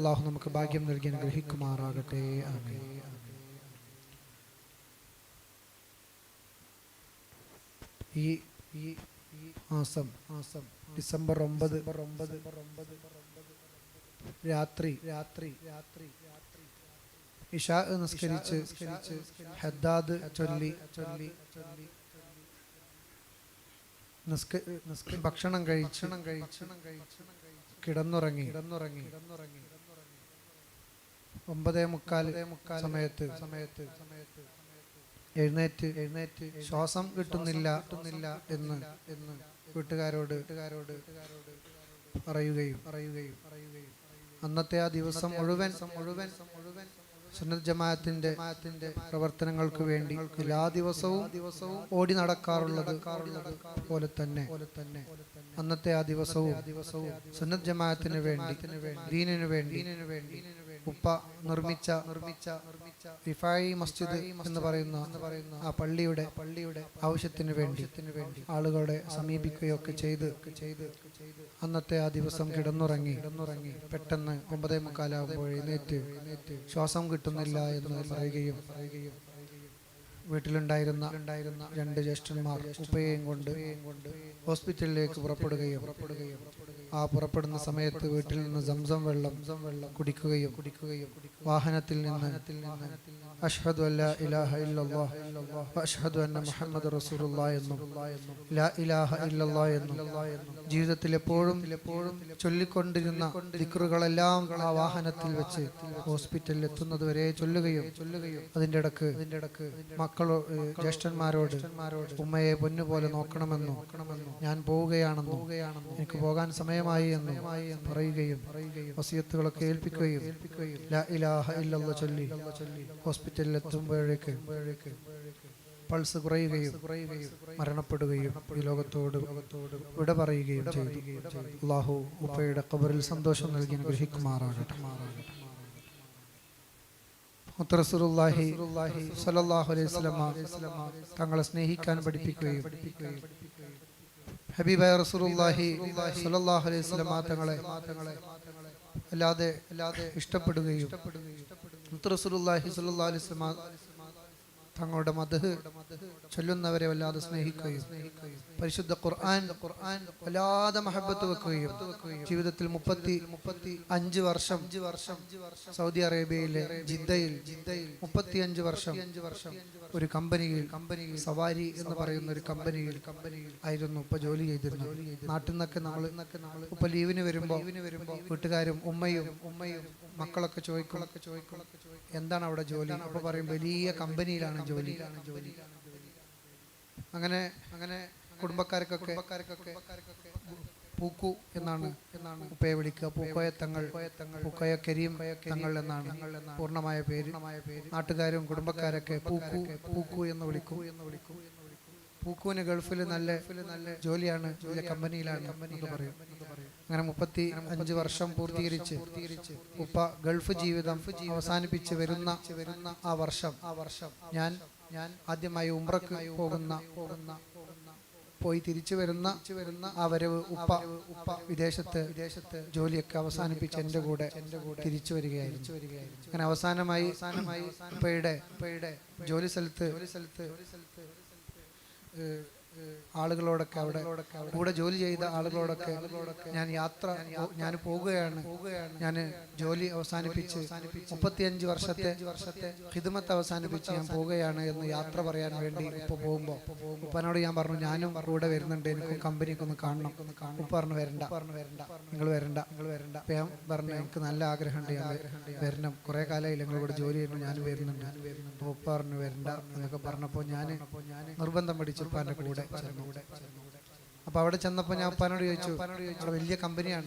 അള്ളാഹു നമുക്ക് ഭാഗ്യം നൽകി അനുഗ്രഹിക്കുമാറാകട്ടെ. ആമീൻ. ഈ ഈ മാസം മാസം ഡിസംബർ ഒമ്പത് ഒമ്പത് ഒമ്പത് രാത്രി രാത്രി രാത്രി. ഇഷാ നിസ്കരിച്ച് ഹദ്ദാദ് ചൊല്ലി ചൊല്ലി ചൊല്ലി ഭക്ഷണം കഴിച്ചണം കഴിച്ചണം കിടന്നുറങ്ങി കിടന്നുറങ്ങി കിടന്നുറങ്ങി. ഒമ്പതേ മുക്കാൽ സമയത്ത് സമയത്ത് സമയത്ത് എഴുന്നേറ്റ് എഴുന്നേറ്റ് ശ്വാസം കിട്ടുന്നില്ല കിട്ടുന്നില്ല എന്ന് എന്ന് വീട്ടുകാരോട് വീട്ടുകാരോട് പറയുകയും പറയുകയും പറയുകയും അന്നത്തെ ആ ദിവസം മുഴുവൻ മുഴുവൻ മുഴുവൻ സുന്നത്ത് ജമാഅത്തിന്റെ പ്രവർത്തനങ്ങൾക്ക് വേണ്ടി എല്ലാ ദിവസവും ദിവസവും ഓടി നടക്കാറുള്ളത് പോലെ തന്നെ. അന്നത്തെ ആ ദിവസവും ദിവസവും സുന്നത്ത് ജമാഅത്തിന് വേണ്ടി ദീനിനു വേണ്ടി ഉപ്പ നിർമ്മിച്ച നിർമ്മിച്ച നിർമ്മിച്ച റിഫായി മസ്ജിദ് എന്ന് പറയുന്ന പറയുന്ന ആ പള്ളിയുടെ പള്ളിയുടെ ആവശ്യത്തിന് വേണ്ടി വേണ്ടി ആളുകളെ സമീപിക്കുകയൊക്കെ ചെയ്ത് ചെയ്ത് അന്നത്തെ ആ ദിവസം കിടന്നുറങ്ങി. കിടന്നുറങ്ങി. പെട്ടെന്ന് ഒമ്പതേ മുക്കാലാകുമ്പോൾ എഴുന്നേറ്റ് ശ്വാസം കിട്ടുന്നില്ല എന്ന് പറയുകയും പറയുകയും വീട്ടിലുണ്ടായിരുന്ന ഉണ്ടായിരുന്ന രണ്ട് ജ്യേഷ്ഠന്മാർ ഉപ്പയെയും കൊണ്ട് കൊണ്ട് ഹോസ്പിറ്റലിലേക്ക് പുറപ്പെടുകയും പുറപ്പെടുകയും ആ പുറപ്പെടുന്ന സമയത്ത് വീട്ടിൽ നിന്ന് സംസം വെള്ളം വെള്ളം കുടിക്കുകയും കുടിക്കുകയും വാഹനത്തിൽ നിന്ന് അഷ്ഹദു അല്ലാ ഇലാഹ ഇല്ലല്ലാഹ് അഷ്ഹദു അന്ന മുഹമ്മദ് റസൂലുള്ളാഹ് എന്നും ലാ ഇലാഹ ഇല്ലല്ലാഹ് എന്നും ജീവിതത്തിൽ എപ്പോഴും ചൊല്ലിക്കൊണ്ടിരുന്ന ദിക്റുകളെല്ലാം ആ വാഹനത്തിൽ വെച്ച് ഹോസ്പിറ്റലിൽ എത്തുന്നത് വരെ ചൊല്ലുകയും ചൊല്ലുകയും അതിന്റെ ഇടയ്ക്ക് അതിന്റെ ഇടയ്ക്ക് മക്കളോ ജ്യേഷ്ഠന്മാരോട് ഉമ്മയെ പൊന്നുപോലെ നോക്കണമെന്നും ഞാൻ പോവുകയാണെന്നും എനിക്ക് പോകാൻ സമയമായി എന്നും പറയുകയും വസിയത്തുകളൊക്കെ ഏൽപ്പിക്കുകയും ലാ ഇലാഹ ഇല്ലല്ലാഹ് ചൊല്ലി ഹോസ്പിറ്റലിൽ എത്തുമ്പോഴേക്ക് പൾസ് കുറയുകയും മരണപ്പെടുകയും ഈ ലോകത്തോട് വിട പറയുകയും ചെയ്തു. അള്ളാഹു ഉപ്പയുടെ കബറിൽ സന്തോഷം നൽകി അനുഗ്രഹിക്കുമാറാകട്ടെ. അലൈഹി തങ്ങളെ സ്നേഹിക്കാൻ പഠിപ്പിക്കുകയും ഹബീബായ റസൂലുള്ളാഹി സല്ലല്ലാഹു അലൈഹി വസല്ലം തങ്ങളെ അല്ലാതെ ഇഷ്ടപ്പെടുകയും തങ്ങളുടെ മധു ചൊല്ലുന്നവരെ വല്ലാതെ സ്നേഹിക്കുകയും പരിശുദ്ധ ഖുർആൻ ഖുർആൻ വല്ലാതെ മഹബത്ത് വെക്കുകയും ജീവിതത്തിൽ മുപ്പത്തി മുപ്പത്തി അഞ്ച് വർഷം അഞ്ച് വർഷം സൗദി അറേബ്യയിലെ ജിദ്ദയിൽ ജിദ്ദയിൽ മുപ്പത്തി അഞ്ച് വർഷം അഞ്ച് വർഷം ഒരു കമ്പനിയിൽ കമ്പനിയിൽ സവാരി എന്ന് പറയുന്ന ഒരു കമ്പനിയിൽ കമ്പനിയിൽ ആയിരുന്നു ഇപ്പൊ ജോലി ചെയ്തിരുന്നത്. നാട്ടിൽ നിന്നൊക്കെ നമ്മൾ ഇപ്പൊ ലീവിന് വരുമ്പോ ലീവിന് വരുമ്പോ വീട്ടുകാരും ഉമ്മയും ഉമ്മയും മക്കളൊക്കെ ചോദിക്കളൊക്കെ എന്താണ് അവിടെ ജോലി? അപ്പൊ പറയും വലിയ കമ്പനിയിലാണ് ജോലി. അങ്ങനെ അങ്ങനെ കുടുംബക്കാർക്കൊക്കെ പൂക്കു എന്നാണ് എന്നാണ് ഉപ്പയെ വിളിക്കുക. പൂക്കോയ തങ്ങൾ പൂക്കോയ കരീം തങ്ങൾ എന്നാണ് പൂർണമായ പേര്. നാട്ടുകാരും കുടുംബക്കാരൊക്കെ പൂക്കു പൂക്കു എന്ന് വിളിക്കും. എന്ന് വിളിക്കും പൂക്കുവിന് ഗൾഫിൽ നല്ല നല്ല ജോലിയാണ് കമ്പനിയിലാണ് എന്ന് പറയും. അങ്ങനെ മുപ്പത്തി അഞ്ച് വർഷം പൂർത്തീകരിച്ച് ഉപ്പ ഗൾഫ് ജീവിതം അവസാനിപ്പിച്ച് വരുന്ന വരുന്ന ആ വർഷം ആ വർഷം ഞാൻ ഞാൻ ആദ്യമായി ഉംറക്ക് പോകുന്ന പോയി തിരിച്ചു വരുന്ന വരുന്ന ആ വരവ് ഉപ്പ ഉപ്പ വിദേശത്ത് വിദേശത്ത് ജോലിയൊക്കെ അവസാനിപ്പിച്ച് എന്റെ കൂടെ എന്റെ കൂടെ തിരിച്ചു വരികയായിരുന്നു. അങ്ങനെ അവസാനമായി അവസാനമായി ഉപ്പയുടെ ഉപ്പയുടെ ജോലി സ്ഥലത്ത് ജോലി സ്ഥലത്ത് ജോലി ഏഹ്, ആളുകളോടൊക്കെ അവിടെ കൂടെ ജോലി ചെയ്ത ആളുകളോടൊക്കെ ഞാൻ യാത്ര ഞാൻ പോവുകയാണ്. ഞാൻ ജോലി അവസാനിപ്പിച്ച് മുപ്പത്തിയഞ്ച് വർഷത്തെ വർഷത്തെ ഹിദമത്ത് അവസാനിപ്പിച്ച് ഞാൻ പോവുകയാണ് എന്ന് യാത്ര പറയാൻ വേണ്ടി ഉപ്പ പോകുമ്പോൾ ഉപ്പനോട് ഞാൻ പറഞ്ഞു ഞാനും കൂടെ വരുന്നുണ്ട്. എനിക്ക് കമ്പനിക്ക് ഒന്ന് കാണണം. ഉപ്പ പറഞ്ഞു വരണ്ട. പറഞ്ഞു വരണ്ട നിങ്ങൾ വരണ്ട. നിങ്ങൾ വരണ്ട ഞാൻ പറഞ്ഞു എനിക്ക് നല്ല ആഗ്രഹമുണ്ട്. ഞാൻ വരണം. കുറെ കാലമായി നിങ്ങൾ ഇവിടെ ജോലി ചെയ്യുന്നു. ഞാൻ വരുന്നുണ്ട്. ഉപ്പ പറഞ്ഞു വരണ്ട. എന്നൊക്കെ പറഞ്ഞപ്പോൾ ഞാൻ നിർബന്ധം പഠിച്ചു ഉപ്പാന്റെ കൂടെ. അപ്പൊ അവിടെ ചെന്നപ്പോ ഞാൻ ഉപ്പാനോട് ചോദിച്ചു അവിടെ വലിയ കമ്പനിയാണ്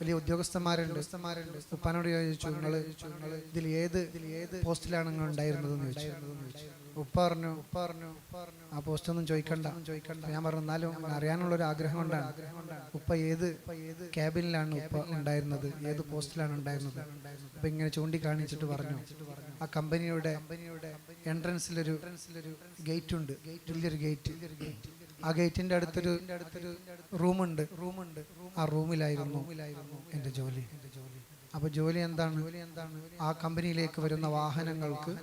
വലിയ ഉദ്യോഗസ്ഥന്മാരുണ്ട്. ഉപ്പാനോട് ചോദിച്ചു നിങ്ങൾ ഇതിൽ ഏത് ഏത് പോസ്റ്റിലാണ് നിങ്ങൾ ഉണ്ടായിരുന്നതെന്ന് ചോദിച്ചു. ഉപ്പ പറഞ്ഞു ഉപ്പ പറഞ്ഞു ആ പോസ്റ്റ് ഒന്നും ചോദിക്കണ്ട. ചോദിക്കണ്ട ഞാൻ പറഞ്ഞു എന്നാലും അറിയാനുള്ള ഒരു ആഗ്രഹം കൊണ്ടാണ്. ഉപ്പ ഏത് ഏത് ക്യാബിനിലാണ് ഉപ്പ ഉണ്ടായിരുന്നത് ഏത് പോസ്റ്റിലാണ് ഉണ്ടായിരുന്നത്? അപ്പൊ ഇങ്ങനെ ചൂണ്ടിക്കാണിച്ചിട്ട് പറഞ്ഞു. ആ കമ്പനിയുടെ കമ്പനിയുടെ എൻട്രൻസിലൊരു ഗേറ്റ് ഉണ്ട് വലിയൊരു ഗേറ്റ്. ആ ഗേറ്റിന്റെ അടുത്തൊരു അടുത്തൊരു റൂമുണ്ട്. റൂമുണ്ട് ആ റൂമിലായിരുന്നു എന്റെ ജോലി. അപ്പൊ ജോലി എന്താണ്? ആ കമ്പനിയിലേക്ക് വരുന്ന വാഹനങ്ങൾക്ക്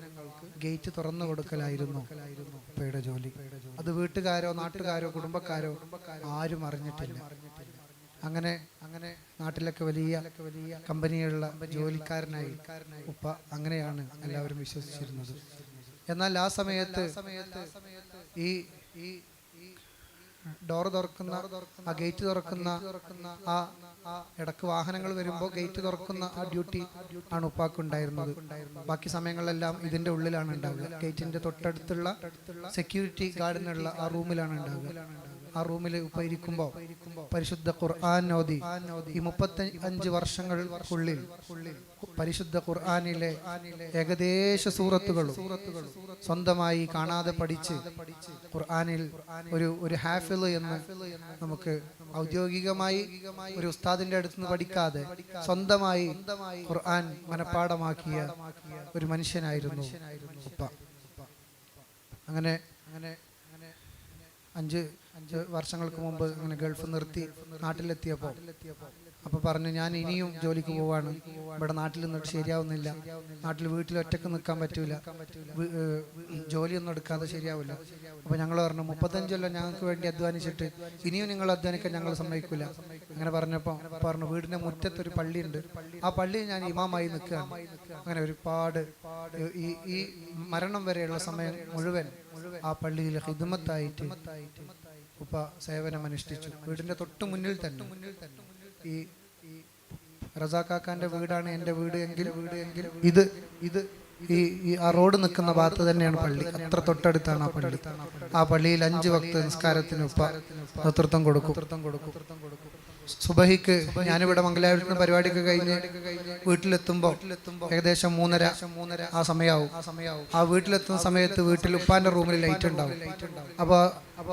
ഗേറ്റ് തുറന്നു കൊടുക്കലായിരുന്നു അപ്പയുടെ ജോലി. അത് വീട്ടുകാരോ നാട്ടുകാരോ കുടുംബക്കാരോ ആരും അറിഞ്ഞിട്ടില്ല. അങ്ങനെ അങ്ങനെ നാട്ടിലൊക്കെ വലിയ വലിയ കമ്പനികളുള്ള ജോലിക്കാരനായി ഉപ്പ അങ്ങനെയാണ് എല്ലാവരും വിശ്വസിച്ചിരുന്നത്. എന്നാൽ ആ സമയത്ത് ഈ ഡോർ തുറക്കുന്ന ആ ഗേറ്റ് തുറക്കുന്ന ആ ഇടയ്ക്ക് വാഹനങ്ങൾ വരുമ്പോൾ ഗേറ്റ് തുറക്കുന്ന ആ ഡ്യൂട്ടി ആണ് ഉപ്പാക്ക് ഉണ്ടായിരുന്നത്. ബാക്കി സമയങ്ങളെല്ലാം ഇതിന്റെ ഉള്ളിലാണ് ഉണ്ടാവുക. ഗേറ്റിന്റെ തൊട്ടടുത്തുള്ള സെക്യൂരിറ്റി ഗാർഡിനുള്ള ആ റൂമിലാണ് ഉണ്ടാവുക. ആ റൂമിൽ ഉപ്പ ഇരിക്കുമ്പോൾ പരിശുദ്ധ ഖുർആൻ ഓതി. ഈ മുപ്പത്തി അഞ്ച് വർഷങ്ങൾക്കുള്ളിൽ പരിശുദ്ധ ഖുർആാനിലെ ഏകദേശ സൂറത്തുകളും സ്വന്തമായി കാണാതെ പഠിച്ച് ഖുർആാനിൽ ഒരു ഒരു ഹാഫിൽ എന്ന് നമുക്ക് ഔദ്യോഗികമായി ഒരു ഉസ്താദിന്റെ അടുത്ത് നിന്ന് പഠിക്കാതെ സ്വന്തമായി ഖുർആൻ മനഃപ്പാടമാക്കിയ ഒരു മനുഷ്യനായിരുന്നു അങ്ങനെ അങ്ങനെ അഞ്ച് അഞ്ച് വർഷങ്ങൾക്ക് മുമ്പ് അങ്ങനെ ഗൾഫ് നിർത്തി നാട്ടിലെത്തിയപ്പോൾ അപ്പൊ പറഞ്ഞു ഞാൻ ഇനിയും ജോലിക്ക് പോവാണ്. ഇവിടെ നാട്ടിൽ നിന്നിട്ട് ശരിയാവുന്നില്ല. നാട്ടിൽ വീട്ടിൽ ഒറ്റയ്ക്ക് നിൽക്കാൻ പറ്റൂല. ജോലിയൊന്നും എടുക്കാതെ ശരിയാവില്ല. അപ്പൊ ഞങ്ങൾ പറഞ്ഞു മുപ്പത്തഞ്ചല്ലോ ഞങ്ങൾക്ക് വേണ്ടി അധ്വാനിച്ചിട്ട് ഇനിയും നിങ്ങൾ അധ്വാനിക്കാൻ ഞങ്ങൾ സമ്മതിക്കില്ല അങ്ങനെ പറഞ്ഞപ്പോൾ പറഞ്ഞു വീടിന്റെ മുറ്റത്തൊരു പള്ളിയുണ്ട്. ആ പള്ളി ഞാൻ ഇമാമായി നിൽക്കുകയാണ്. അങ്ങനെ ഒരുപാട് ഈ ഈ മരണം വരെയുള്ള സമയം മുഴുവൻ ആ പള്ളിയിൽ ഹിദ്മത്തായിട്ട് ഉപ്പ സേവനം അനുഷ്ഠിച്ചു വീടിന്റെ തൊട്ട് മുന്നിൽ തന്നെ. ഈ റസാക്കാക്കാന്റെ വീടാണ് എന്റെ വീട് എങ്കിൽ വീട് എങ്കിൽ ഇത് ഇത് ഈ ഈ ആ റോഡ് നിൽക്കുന്ന ഭാഗത്ത് തന്നെയാണ് പള്ളി. അത്ര തൊട്ടടുത്താണ് ആ പള്ളി. ആ പള്ളിയിൽ അഞ്ച് ഭക്ത നിസ്കാരത്തിന് ഉപ്പ നേതൃത്വം കൊടുക്കും കൊടുക്കും. സുബഹിക്ക് ഞാനിവിടെ മംഗലാപുരത്ത് നിന്ന് പരിപാടിയൊക്കെ കഴിഞ്ഞ് വീട്ടിലെത്തുമ്പോൾ ഏകദേശം മൂന്നര മൂന്നര ആ സമയാവും. ആ വീട്ടിലെത്തുന്ന സമയത്ത് വീട്ടിൽ ഉപ്പാന്റെ റൂമിൽ ലൈറ്റ് ഉണ്ടാവും. അപ്പൊ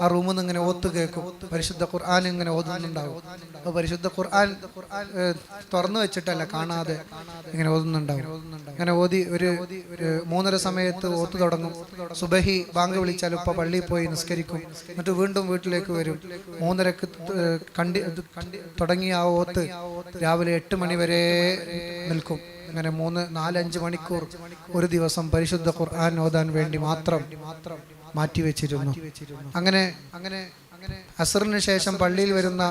ആ റൂമിൽ നിന്ന് ഇങ്ങനെ ഓത്ത് കേൾക്കും. പരിശുദ്ധ ഖുർആൻ ഇങ്ങനെ ഓതുന്നുണ്ടാവും. അപ്പൊ പരിശുദ്ധ ഖുർആൻ തുറന്നു വെച്ചിട്ടല്ല കാണാതെ ഇങ്ങനെ ഓതുന്നുണ്ടാവും. ഇങ്ങനെ ഓതി ഒരു മൂന്നര സമയത്ത് ഓത്ത് തുടങ്ങും. സുബഹി ബാങ്ക് വിളിച്ചാൽ ഉപ്പ പള്ളിയിൽ പോയി നിസ്കരിക്കും. എന്നിട്ട് വീണ്ടും വീട്ടിലേക്ക് വരും. മൂന്നരക്ക് കണ്ടി തുടങ്ങിയ ആ ഓത്ത് രാവിലെ എട്ട് മണിവരെ നിൽക്കും. അങ്ങനെ മൂന്ന് നാലഞ്ച് മണിക്കൂർ ഒരു ദിവസം പരിശുദ്ധ ഖുർആൻ ഓതാൻ വേണ്ടി മാത്രം മാറ്റിവെച്ചിരുന്നു. അങ്ങനെ അങ്ങനെ അസറിന് ശേഷം പള്ളിയിൽ വരുന്ന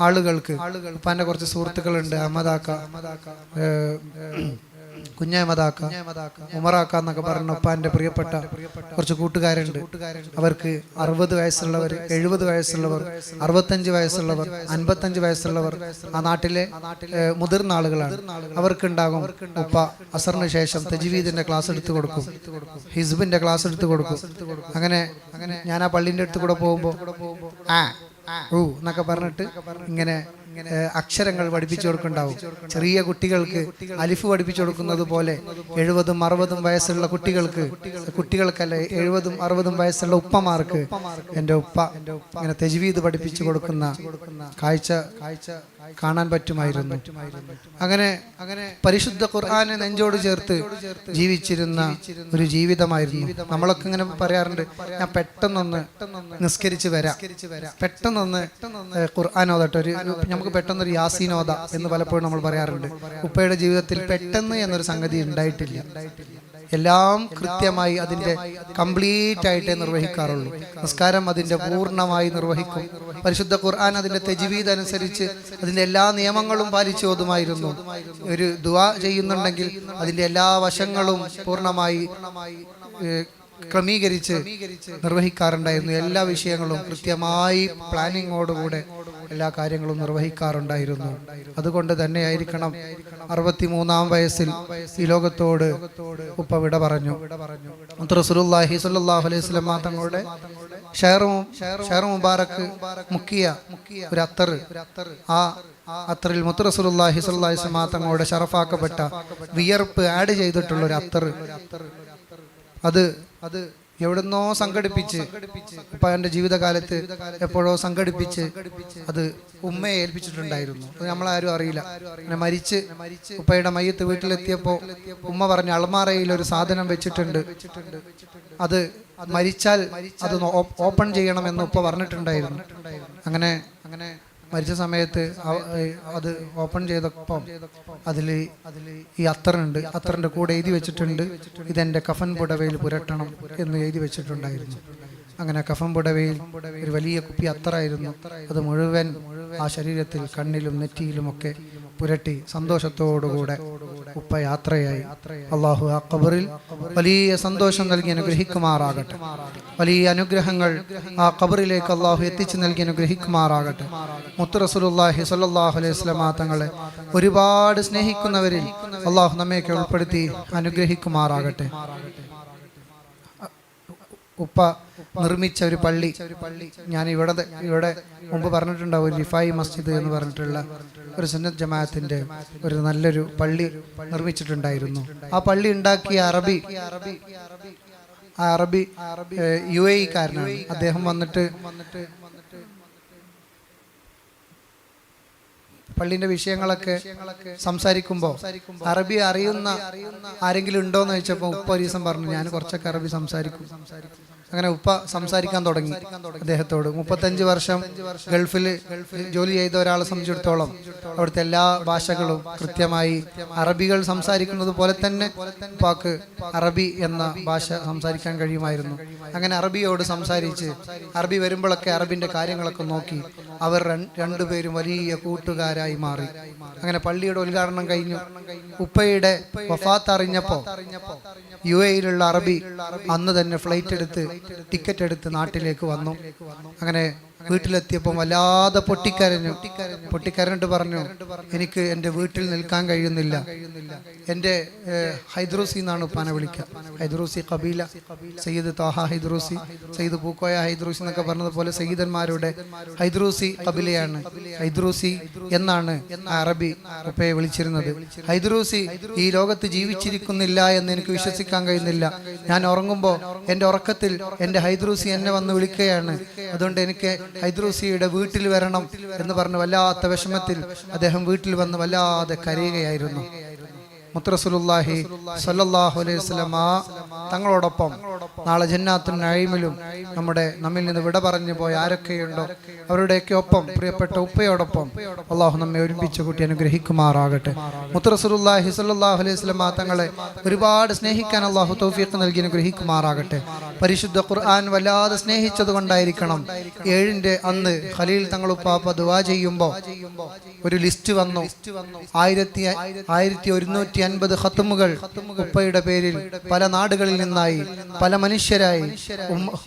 ആളുകൾക്ക് ഉപ്പാന്റെ കുറച്ച് സുഹൃത്തുക്കളുണ്ട് അഹമ്മദാക്ക കുഞ്ഞാമതാക്ക ഉമറാക്ക എന്നൊക്കെ പറഞ്ഞ ഉപ്പാന്റെ പ്രിയപ്പെട്ട കുറച്ച് കൂട്ടുകാരുണ്ട്. അവർക്ക് അറുപത് വയസ്സുള്ളവർ എഴുപത് വയസ്സുള്ളവർ അറുപത്തഞ്ച് വയസ്സുള്ളവർ അൻപത്തഞ്ച് വയസ്സുള്ളവർ ആ നാട്ടിലെ മുതിർന്ന ആളുകളാണ്. അവർക്കുണ്ടാകും ഉപ്പ അസറിന് ശേഷം തജ്വീദിന്റെ ക്ലാസ് എടുത്തു കൊടുക്കും. ഹിസ്ബിന്റെ ക്ലാസ് എടുത്തു കൊടുക്കും. അങ്ങനെ അങ്ങനെ ഞാൻ ആ പള്ളിന്റെ അടുത്ത് കൂടെ പോകുമ്പോൾ ആ എന്നൊക്കെ പറഞ്ഞിട്ട് ഇങ്ങനെ അക്ഷരങ്ങൾ പഠിപ്പിച്ചു കൊടുക്കുന്നുണ്ടാവും. ചെറിയ കുട്ടികൾക്ക് അലിഫ് പഠിപ്പിച്ചു കൊടുക്കുന്നത് പോലെ എഴുപതും അറുപതും വയസ്സുള്ള കുട്ടികൾക്ക് കുട്ടികൾക്കല്ല എഴുപതും അറുപതും വയസ്സുള്ള ഉപ്പമാർക്ക് എന്റെ ഉപ്പ ഇങ്ങനെ തെജ്വീദ് പഠിപ്പിച്ചു കൊടുക്കുന്ന കാഴ്ച കാഴ്ച കാണാൻ പറ്റുമായിരുന്നു. അങ്ങനെ അങ്ങനെ പരിശുദ്ധ ഖുർആാനെ നെഞ്ചോട് ചേർത്ത് ജീവിച്ചിരുന്ന ഒരു ജീവിതമായിരുന്നു. നമ്മളൊക്കെ ഇങ്ങനെ പറയാറുണ്ട് ഞാൻ പെട്ടെന്നൊന്ന് നിസ്കരിച്ച് വരാം. പെട്ടെന്നൊന്ന് ഖുർആാനോ ഓതട്ടെ ഒരു നമുക്ക് പെട്ടെന്നൊരു യാസീനോദ എന്ന് പലപ്പോഴും നമ്മൾ പറയാറുണ്ട്. ഉപ്പയുടെ ജീവിതത്തിൽ പെട്ടെന്ന് എന്നൊരു സംഗതി ഉണ്ടായിട്ടില്ല. എല്ലാം കൃത്യമായി അതിന്റെ കംപ്ലീറ്റ് ആയിട്ടേ നിർവഹിക്കാറുള്ളൂ. നിസ്കാരം അതിന്റെ പൂർണമായി നിർവഹിക്കും. പരിശുദ്ധ ഖുർആൻ അതിന്റെ തെജിവീത് അനുസരിച്ച് അതിന്റെ എല്ലാ നിയമങ്ങളും പാലിച്ചു ഓതുമായിരുന്നു. ഒരു ദുവാ ചെയ്യുന്നുണ്ടെങ്കിൽ അതിന്റെ എല്ലാ വശങ്ങളും പൂർണമായി ക്രമീകരിച്ച് നിർവഹിക്കാറുണ്ടായിരുന്നു. എല്ലാ വിഷയങ്ങളും കൃത്യമായി പ്ലാനിങ്ങോടുകൂടെ എല്ലാ കാര്യങ്ങളും നിർവഹിക്കാറുണ്ടായിരുന്നു. അതുകൊണ്ട് തന്നെയായിരിക്കണം അറുപത്തിമൂന്നാം വയസ്സിൽ ഈ ലോകത്തോട് ഉപ്പ വിട പറഞ്ഞു. റസൂലുള്ളാഹി സ്വല്ലല്ലാഹു അലൈഹി വസല്ലം തങ്ങളുടെ ഷെയർ ഷെയർ മുബാറക്ക് മുക്കിയ ഒരു അത്തർ ആ അത്തറിൽ മുത്ത് റസൂലുള്ളാഹി സ്വല്ലല്ലാഹി അലൈഹി വസല്ലം തങ്ങളുടെ ഷറഫാക്കപ്പെട്ട വിയർപ്പ് ആഡ് ചെയ്തിട്ടുള്ള ഒരു അത്തർ അത് അത് എവിടുന്നോ സംഘടിപ്പിച്ച് ഇപ്പൊ എന്റെ ജീവിതകാലത്ത് എപ്പോഴോ സംഘടിപ്പിച്ച് അത് ഉമ്മയെ ഏൽപ്പിച്ചിട്ടുണ്ടായിരുന്നു. അത് നമ്മളാരും അറിയില്ല. അങ്ങനെ മരിച്ച് ഉപ്പയുടെ മയ്യത്ത് വീട്ടിലെത്തിയപ്പോൾ ഉമ്മ പറഞ്ഞ അൾമാറയിൽ ഒരു സാധനം വെച്ചിട്ടുണ്ട്. അത് മരിച്ചാൽ അത് ഓപ്പൺ ചെയ്യണം എന്ന് ഉപ്പ പറഞ്ഞിട്ടുണ്ടായിരുന്നു. അങ്ങനെ അങ്ങനെ മരിച്ച സമയത്ത് അത് ഓപ്പൺ ചെയ്തപ്പം അതിൽ ഈ അത്തറുണ്ട് അത്തറിന്റെ കൂടെ എഴുതി വെച്ചിട്ടുണ്ട്. ഇതെന്റെ കഫൻ പുടവയിൽ പുരട്ടണം എന്ന് എഴുതി വെച്ചിട്ടുണ്ടായിരുന്നു. അങ്ങനെ കഫൻ പുടവയിൽ ഒരു വലിയ കുപ്പി അത്തറായിരുന്നു. അത് മുഴുവൻ ആ ശരീരത്തിൽ കണ്ണിലും നെറ്റിയിലും ഒക്കെ പുരട്ടി സന്തോഷത്തോടുകൂടെ ഉപ്പ യാത്രയായി. അള്ളാഹു ആ കബറിൽ വലിയ സന്തോഷം നൽകി അനുഗ്രഹിക്കുമാറാകട്ടെ. വലിയ അനുഗ്രഹങ്ങൾ ആ കബറിലേക്ക് അള്ളാഹു എത്തിച്ചു നൽകി അനുഗ്രഹിക്കുമാറാകട്ടെ. മുത്ത് റസൂലുള്ളാഹി സ്വല്ലല്ലാഹു അലൈഹി വസല്ലമ തങ്ങളെ ഒരുപാട് സ്നേഹിക്കുന്നവരിൽ അള്ളാഹു നമ്മയൊക്കെ ഉൾപ്പെടുത്തി അനുഗ്രഹിക്കുമാറാകട്ടെ. ഉപ്പ നിർമ്മിച്ച ഒരു പള്ളി ഞാൻ ഇവിടെ ഇവിടെ മുമ്പ് പറഞ്ഞിട്ടുണ്ടാവും റിഫായി മസ്ജിദ് എന്ന് പറഞ്ഞിട്ടുള്ള ഒരു സുന്നത്ത് ജമാഅത്തിന്റെ ഒരു നല്ലൊരു പള്ളി നിർമ്മിച്ചിട്ടുണ്ടായിരുന്നു. ആ പള്ളി ഉണ്ടാക്കിയ അറബി അറബി യു എ കാരനാണ്. അദ്ദേഹം വന്നിട്ട് പള്ളിന്റെ വിഷയങ്ങളൊക്കെ സംസാരിക്കുമ്പോൾ അറബി അറിയുന്ന ആരെങ്കിലും ഉണ്ടോന്ന് ചോദിച്ചപ്പോൾ ഉപ്പ ഒരു ദിവസം പറഞ്ഞു ഞാൻ കുറച്ചൊക്കെ അറബി സംസാരിക്കും. അങ്ങനെ ഉപ്പ സംസാരിക്കാൻ തുടങ്ങി. അദ്ദേഹത്തോട് മുപ്പത്തഞ്ച് വർഷം ഗൾഫിൽ ജോലി ചെയ്ത ഒരാളെ സംബന്ധിച്ചിടത്തോളം അവിടുത്തെ എല്ലാ ഭാഷകളും കൃത്യമായി അറബികൾ സംസാരിക്കുന്നത് പോലെ തന്നെ ഉപ്പാക്ക് അറബി എന്ന ഭാഷ സംസാരിക്കാൻ കഴിയുമായിരുന്നു. അങ്ങനെ അറബിയോട് സംസാരിച്ച് അറബി വരുമ്പോഴൊക്കെ അറബിന്റെ കാര്യങ്ങളൊക്കെ നോക്കി അവർ രണ്ടുപേരും വലിയ കൂട്ടുകാരായി മാറി. അങ്ങനെ പള്ളിയുടെ ഉദ്ഘാടനം കഴിഞ്ഞു. ഉപ്പയുടെ വഫാത്ത് അറിഞ്ഞപ്പോ യു എയിലുള്ള അറബി അന്ന് തന്നെ ഫ്ലൈറ്റ് എടുത്ത് ടിക്കറ്റ് എടുത്ത് നാട്ടിലേക്ക് വന്നു. അങ്ങനെ വീട്ടിലെത്തിയപ്പോൾ വല്ലാതെ പൊട്ടിക്കരഞ്ഞു. പൊട്ടിക്കരഞ്ഞിട്ട് പറഞ്ഞു എനിക്ക് എന്റെ വീട്ടിൽ നിൽക്കാൻ കഴിയുന്നില്ല. എന്റെ ഹൈദ്രൂസി എന്നാണ് ഉപ്പാനെ വിളിക്കുക. ഹൈദ്രൂസി കബീല സയ്യിദ് താഹ ഹൈദ്രൂസി സയ്യിദ് പൂക്കോയ ഹൈദ്രൂസി എന്നൊക്കെ പറഞ്ഞതുപോലെ സയ്യിദന്മാരുടെ ഹൈദ്രൂസി കബിലയാണ്. ഹൈദ്രൂസി എന്നാണ് അറബി ഉപ്പയെ വിളിച്ചിരുന്നത്. ഹൈദ്രൂസി ഈ ലോകത്ത് ജീവിച്ചിരിക്കുന്നില്ല എന്ന് എനിക്ക് വിശ്വസിക്കാൻ കഴിയുന്നില്ല. ഞാൻ ഉറങ്ങുമ്പോൾ എന്റെ ഉറക്കത്തിൽ എന്റെ ഹൈദ്രൂസി എന്നെ വന്ന് വിളിക്കുകയാണ്. അതുകൊണ്ട് എനിക്ക് ഹൈദ്രൂസിയുടെ വീട്ടിൽ വരണം എന്ന് പറഞ്ഞ് വല്ലാത്ത വിഷമത്തിൽ അദ്ദേഹം വീട്ടിൽ വന്ന് വല്ലാതെ കരയുകയായിരുന്നു. മുത്തറസുലുല്ലാഹി സല്ലല്ലാഹു അലൈഹി വസല്ലമ തങ്ങളോടൊപ്പം നാളെ ജന്നാത്തുൻ നഴീമിലും നമ്മുടെ നമ്മിൽ നിന്ന് വിട പറഞ്ഞു പോയ ആരൊക്കെയുണ്ടോ അവരുടെയൊക്കെ ഒപ്പം പ്രിയപ്പെട്ട ഉപ്പയോടൊപ്പം അള്ളാഹു നമ്മെ ഒരുമിച്ച് കൂട്ടി അനുഗ്രഹിക്കുമാറാകട്ടെ. മുത്തറസുലുല്ലാഹി സല്ലല്ലാഹു അലൈഹി വസല്ലമ തങ്ങളെ ഒരുപാട് സ്നേഹിക്കാൻ അള്ളാഹു തൗഫീഖ് നൽകി അനുഗ്രഹിക്കുമാറാകട്ടെ. പരിശുദ്ധ ഖുർആൻ വല്ലാതെ സ്നേഹിച്ചത് കൊണ്ടായിരിക്കണം. ഏഴിന്റെ അന്ന് ഖലീൽ തങ്ങൾ ഉപ്പാപ്പ ദുവാ ചെയ്യുമ്പോൾ ഒരു ലിസ്റ്റ് വന്നു. ആയിരത്തി ആയിരത്തി ഒരുന്നൂറ്റി അൻപത് ഹത്തുമുകൾ ഉപ്പയുടെ പേരിൽ പല നാടുകളിൽ നിന്നായി പല മനുഷ്യരായി.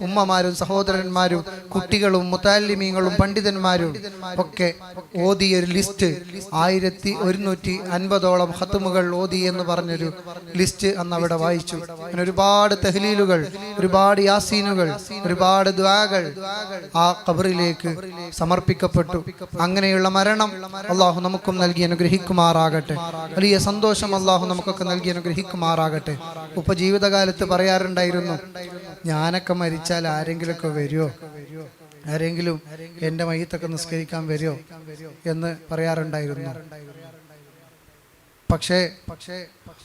ഉമ്മമാരും സഹോദരന്മാരും കുട്ടികളും മുത്താലിമീങ്ങളും പണ്ഡിതന്മാരും ഒക്കെ ഓതിയ ഒരു ലിസ്റ്റ് ആയിരത്തി ഒരുന്നൂറ്റി അൻപതോളം ഹത്തുമുകൾ ഓതി എന്ന് പറഞ്ഞൊരു ലിസ്റ്റ് അന്ന് അവിടെ വായിച്ചു. അങ്ങനെ ഒരുപാട് തെഹ്ലീലുകൾ ഒരുപാട് യാസീനുകൾ ഒരുപാട് ദ്വാകൾ ആ കബറിലേക്ക് സമർപ്പിക്കപ്പെട്ടു. അങ്ങനെയുള്ള മരണം അള്ളാഹു നമുക്കും നൽകി അനുഗ്രഹിക്കുമാറാകട്ടെ. വലിയ സന്തോഷം അള്ളാഹു നമുക്കൊക്കെ നൽകി അനുഗ്രഹിക്കുമാറാകട്ടെ. ഉപ്പ ജീവിതകാലത്ത് പറയാറുണ്ടായിരുന്നു ഞാനൊക്കെ മരിച്ചാൽ ആരെങ്കിലുമൊക്കെ വരുമോ ആരെങ്കിലും എന്റെ മയ്യത്തൊക്കെ നിസ്കരിക്കാൻ വരുമോ എന്ന് പറയാറുണ്ടായിരുന്നു. പക്ഷേ പക്ഷേ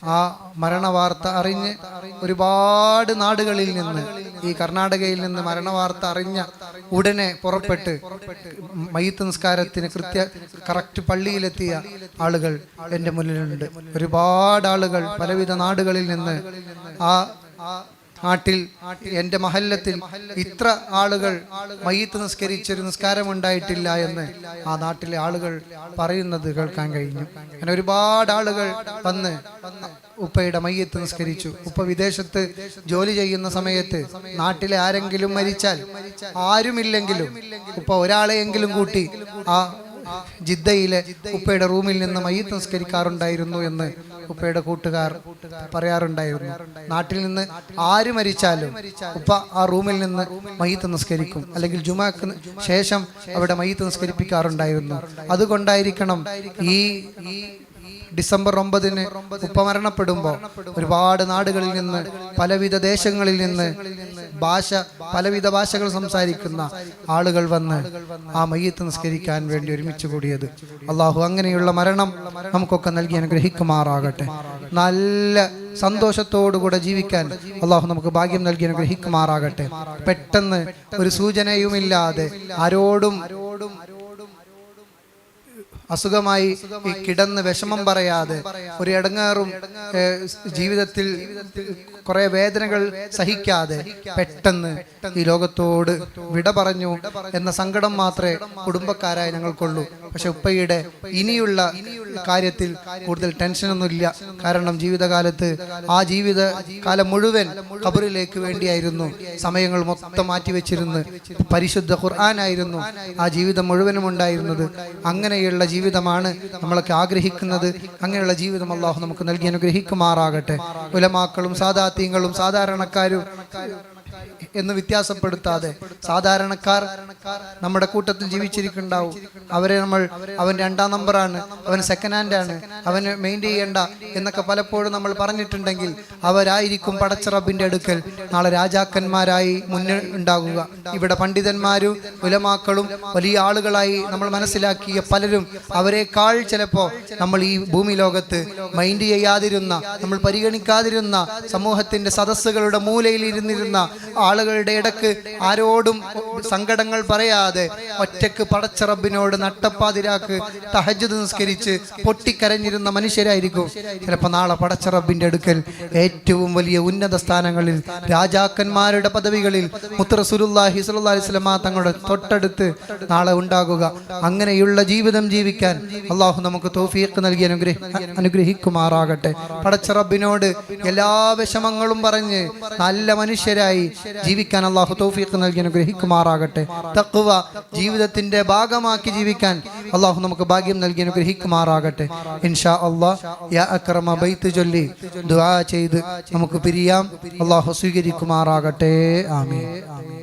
ആ മരണവാർത്ത അറിഞ്ഞ് ഒരുപാട് നാടുകളിൽ നിന്ന് ഈ കർണാടകയിൽ നിന്ന് മരണവാർത്ത അറിഞ്ഞ ഉടനെ പുറപ്പെട്ട് മയ്യത്ത് നിസ്കാരത്തിന് കൃത്യ കറക്റ്റ് പള്ളിയിലെത്തിയ ആളുകൾ എന്റെ മുന്നിലുണ്ട്. ഒരുപാട് ആളുകൾ പലവിധ നാടുകളിൽ നിന്ന് ആ നാട്ടിൽ എന്റെ മഹല്ലത്തിൽ ഇത്ര ആളുകൾ മയ്യത്ത് നിസ്കരിച്ചൊരു നിസ്കാരം ഉണ്ടായിട്ടില്ല എന്ന് ആ നാട്ടിലെ ആളുകൾ പറയുന്നത് കേൾക്കാൻ കഴിഞ്ഞു. അങ്ങനെ ഒരുപാട് ആളുകൾ വന്ന് ഉപ്പയുടെ മയ്യത്ത് നിസ്കരിച്ചു. ഉപ്പ വിദേശത്ത് ജോലി ചെയ്യുന്ന സമയത്ത് നാട്ടിലെ ആരെങ്കിലും മരിച്ചാൽ ആരുമില്ലെങ്കിലും ഉപ്പ ഒരാളെയെങ്കിലും കൂട്ടി ആ ജിദ്ദയിലെ ഉപ്പയുടെ റൂമിൽ നിന്ന് മയ്യത്ത് നിസ്കരിക്കാറുണ്ടായിരുന്നു എന്ന് ഉപ്പയുടെ കൂട്ടുകാർ പറയാറുണ്ടായിരുന്നു. നാട്ടിൽ നിന്ന് ആര് മരിച്ചാലും ഉപ്പ ആ റൂമിൽ നിന്ന് മയ്യത്ത് നിസ്കരിക്കും. അല്ലെങ്കിൽ ജുമാക്ക് ശേഷം അവിടെ മയ്യത്ത് നിസ്കരിപ്പിക്കാറുണ്ടായിരുന്നു. അതുകൊണ്ടായിരിക്കണം ഈ ഡിസംബർ ഒമ്പതിന് ഉപ്പ മരണപ്പെടുമ്പോൾ ഒരുപാട് നാടുകളിൽ നിന്ന് പലവിധ ദേശങ്ങളിൽ നിന്ന് ഭാഷ പലവിധ ഭാഷകൾ സംസാരിക്കുന്ന ആളുകൾ വന്ന് ആ മയ്യത്ത് നിസ്കരിക്കാൻ വേണ്ടി ഒരുമിച്ച് കൂടിയത്. അള്ളാഹു അങ്ങനെയുള്ള മരണം നമുക്കൊക്കെ നൽകി അനുഗ്രഹിക്കുമാറാകട്ടെ. നല്ല സന്തോഷത്തോടുകൂടെ ജീവിക്കാൻ അള്ളാഹു നമുക്ക് ഭാഗ്യം നൽകി അനുഗ്രഹിക്കുമാറാകട്ടെ. പെട്ടെന്ന് ഒരു സൂചനയുമില്ലാതെ ആരോടും അസുഖമായി ഈ കിടന്ന് വിഷമം പറയാതെ ഒരു ഇടങ്ങാറും ജീവിതത്തിൽ കുറെ വേദനകൾ സഹിക്കാതെ പെട്ടെന്ന് ഈ ലോകത്തോട് വിട പറഞ്ഞു എന്ന സങ്കടം മാത്രമേ കുടുംബക്കാരായി ഞങ്ങൾക്കുള്ളൂ. പക്ഷെ ഉപ്പയുടെ ഇനിയുള്ള കാര്യത്തിൽ കൂടുതൽ ടെൻഷനൊന്നുമില്ല. കാരണം ജീവിതകാലത്ത് ആ ജീവിത കാലം മുഴുവൻ ഖബറിലേക്ക് വേണ്ടിയായിരുന്നു. സമയങ്ങൾ മൊത്തം മാറ്റിവെച്ചിരുന്ന്. പരിശുദ്ധ ഖുർആനായിരുന്നു. ആ ജീവിതം മുഴുവനും ഉണ്ടായിരുന്നത്. അങ്ങനെയുള്ള ജീവിതമാണ് നമ്മളൊക്കെ ആഗ്രഹിക്കുന്നത്. അങ്ങനെയുള്ള ജീവിതം അള്ളാഹു നമുക്ക് നൽകി അനുഗ്രഹിക്കുമാറാകട്ടെ. ഉലമാക്കളും സാദാത്യങ്ങളും സാധാരണക്കാരും എന്ന് വ്യത്യാസപ്പെടുത്താതെ സാധാരണക്കാർ നമ്മുടെ കൂട്ടത്തിൽ ജീവിച്ചിരിക്കുന്നുണ്ടാവും. അവരെ നമ്മൾ അവൻ രണ്ടാം നമ്പറാണ് അവൻ സെക്കൻഡ് ഹാൻഡ് ആണ് അവന് മെയിന്റെയിൻ ചെയ്യണ്ട എന്നൊക്കെ പലപ്പോഴും നമ്മൾ പറഞ്ഞിട്ടുണ്ടെങ്കിൽ അവരായിരിക്കും പടച്ചറബിന്റെ അടുക്കൽ. നാളെ രാജാക്കന്മാരായി മുന്നിൽ ഉണ്ടാകുക. ഇവിടെ പണ്ഡിതന്മാരും ഉലമാക്കളും വലിയ ആളുകളായി നമ്മൾ മനസ്സിലാക്കിയ പലരും അവരെക്കാൾ ചിലപ്പോ നമ്മൾ ഈ ഭൂമി ലോകത്ത് മൈൻഡ് ചെയ്യാതിരുന്ന നമ്മൾ പരിഗണിക്കാതിരുന്ന സമൂഹത്തിന്റെ സദസ്സുകളുടെ മൂലയിൽ ഇരുന്നിരുന്ന ആളുകളുടെ ഇടയ്ക്ക് ആരോടും സങ്കടങ്ങൾ പറയാതെ ഒറ്റയ്ക്ക് പടച്ചറബിനോട് നട്ടപ്പാതിരാക്ക് തഹജ് നിസ്കരിച്ച് പൊട്ടിക്കരഞ്ഞിരുന്ന മനുഷ്യരായിരിക്കും. ചിലപ്പോൾ നാളെ പടച്ചറബിന്റെ അടുക്കൽ ഏറ്റവും വലിയ ഉന്നത സ്ഥാനങ്ങളിൽ രാജാക്കന്മാരുടെ പദവികളിൽ മുത്തറസുലുല്ലാഹി സ്വല്ലല്ലാഹി വസല്ലമ തങ്ങളുടെ തൊട്ടടുത്ത് നാളെ ഉണ്ടാകുക. അങ്ങനെയുള്ള ജീവിതം ജീവിക്കാൻ അള്ളാഹു നമുക്ക് തോഫീക്ക് നൽകി അനുഗ്രഹ അനുഗ്രഹിക്കുമാറാകട്ടെ. പടച്ചറബിനോട് എല്ലാ വിഷമങ്ങളും പറഞ്ഞ് നല്ല മനുഷ്യരായി ജീവിക്കാൻ അള്ളാഹു തൗഫീഖ് നൽകി അനുഗ്രഹിക്കുമാറാകട്ടെ. തഖ്വ ജീവിതത്തിന്റെ ഭാഗമാക്കി ജീവിക്കാൻ അള്ളാഹു നമുക്ക് ഭാഗ്യം നൽകി അനുഗ്രഹിക്കുമാറാകട്ടെ. ഇൻഷാ അള്ളാഹ് അക്രമ ബൈത്ത് ചൊല്ലി ദുആ ചെയ്ത് നമുക്ക് പിരിയാം. അള്ളാഹു സ്വീകരിക്കുമാറാകട്ടെ. ആമീൻ.